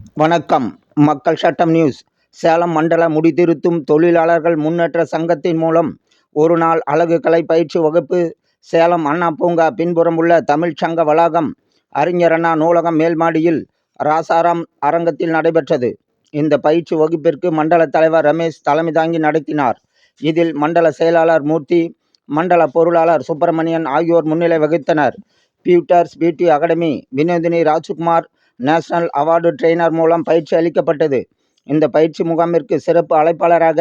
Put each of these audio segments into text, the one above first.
வணக்கம். மக்கள் சட்டம் நியூஸ். சேலம் மண்டல முடிதிருத்தும் தொழிலாளர்கள் முன்னேற்ற சங்கத்தின் மூலம் ஒரு நாள் அழகு கலை பயிற்சி வகுப்பு சேலம் அண்ணா பூங்கா பின்புறம் உள்ள தமிழ்ச் சங்க வளாகம் அறிஞர் அண்ணா நூலகம் மேல்மாடியில் ராசாராம் அரங்கத்தில் நடைபெற்றது. இந்த பயிற்சி வகுப்பிற்கு மண்டல தலைவர் ரமேஷ் தலைமை தாங்கி நடத்தினார். இதில் மண்டல செயலாளர் மூர்த்தி மண்டல பொருளாளர் சுப்பிரமணியன் ஆகியோர் முன்னிலை வகித்தனர். பியூட்டர்ஸ் beauty academy Vinodhini Rajkumar national award trainer மூலம் பயிற்சி அளிக்கப்பட்டது. இந்த பயிற்சி முகாமிற்கு சிறப்பு அழைப்பாளராக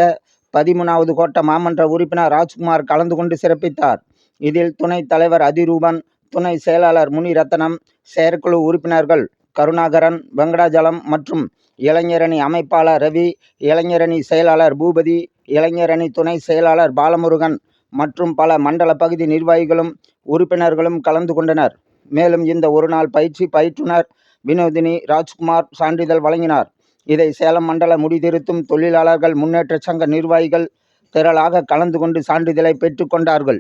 பதிமூணாவது கோட்ட மாமன்ற உறுப்பினர் ராஜ்குமார் கலந்து கொண்டு சிறப்பித்தார். இதில் துணைத் தலைவர் அதிரூபன் துணை செயலாளர் முனிரத்னம் செயற்குழு உறுப்பினர்கள் கருணாகரன் வெங்கடாஜலம் மற்றும் இளைஞரணி அமைப்பாளர் ரவி இளைஞரணி செயலாளர் பூபதி இளைஞரணி துணை செயலாளர் பாலமுருகன் மற்றும் பல மண்டல பகுதி நிர்வாகிகளும் உறுப்பினர்களும் கலந்து கொண்டனர். மேலும் இந்த ஒருநாள் பயிற்சி பயிற்றுனர் வினோதினி ராஜ்குமார் சான்றிதழ் வழங்கினார். இதை சேலம் மண்டல முடிதிருத்தும் தொழிலாளர்கள் முன்னேற்ற சங்க நிர்வாகிகள் திரளாக கலந்து கொண்டு சான்றிதழை பெற்றுக்கொண்டார்கள்